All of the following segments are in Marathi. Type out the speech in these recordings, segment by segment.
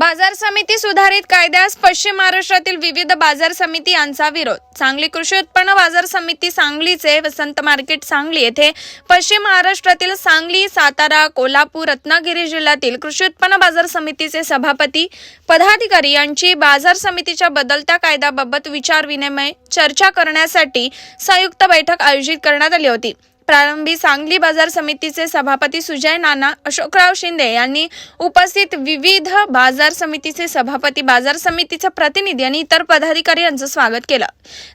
बाजार समिती सुधारित कायद्यास पश्चिम महाराष्ट्रातील विविध बाजार समिती यांचा विरोध. सांगली कृषी उत्पन्न बाजार समिती सांगलीचे वसंत मार्केट सांगली येथे पश्चिम महाराष्ट्रातील सांगली सातारा कोल्हापूर रत्नागिरी जिल्ह्यातील कृषी उत्पन्न बाजार समितीचे सभापती पदाधिकारी यांची बाजार समितीच्या बदलत्या कायद्याबाबत विचार विनिमय चर्चा करण्यासाठी संयुक्त बैठक आयोजित करण्यात आली होती. प्रारंभी सांगली बाजार समितीचे सभापती सुजय नाना अशोकराव शिंदे यांनी उपस्थित विविध बाजार समितीचे सभापती बाजार समितीचे प्रतिनिधी आणि इतर पदाधिकारी यांचं स्वागत केलं.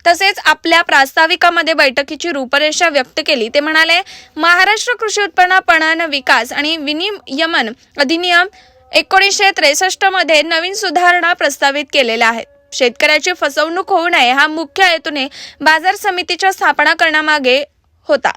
तसेच आपल्या प्रास्ताविकामध्ये बैठकीची रूपरेषा व्यक्त केली. ते म्हणाले महाराष्ट्र कृषी उत्पन्न पणन विकास आणि विनियमन अधिनियम एकोणीसशे त्रेसष्टमध्ये नवीन सुधारणा प्रस्तावित केलेल्या आहेत. शेतकऱ्याची फसवणूक होऊ नये हा मुख्य हेतूने बाजार समितीच्या स्थापना करण्यामागे होता.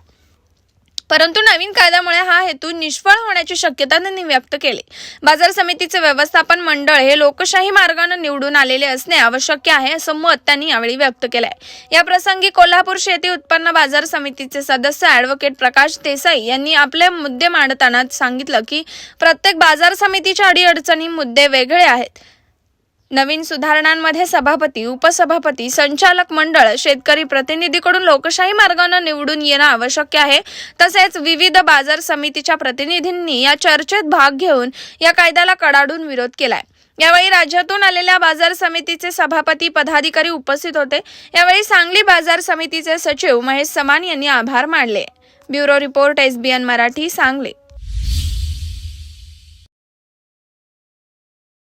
परंतु नवीन कायद्यामुळे हा हेतू निष्फळ होण्याची शक्यता त्यांनी व्यक्त केली. बाजार समितीचे व्यवस्थापन मंडळ हे लोकशाही मार्गाने निवडून आलेले असणे आवश्यक आहे असं मत त्यांनी यावेळी व्यक्त केलंय. या प्रसंगी कोल्हापूर शेती उत्पन्न बाजार समितीचे सदस्य ॲडव्होकेट प्रकाश देसाई यांनी आपले मुद्दे मांडताना सांगितलं की प्रत्येक बाजार समितीच्या अडीअडचणी मुद्दे वेगळे आहेत. नवीन सुधारणांमध्ये सभापती उपसभापती संचालक मंडळ शेतकरी प्रतिनिधीकडून लोकशाही मार्गाने निवडून येणं आवश्यक आहे. तसेच विविध बाजार समितीच्या प्रतिनिधींनी या चर्चेत भाग घेऊन या कायद्याला कडाडून विरोध केलाय. यावेळी राज्यातून आलेल्या बाजार समितीचे सभापती पदाधिकारी उपस्थित होते. यावेळी सांगली बाजार समितीचे सचिव महेश समान यांनी आभार मानले. Bureau report SBN Marathi Sangli.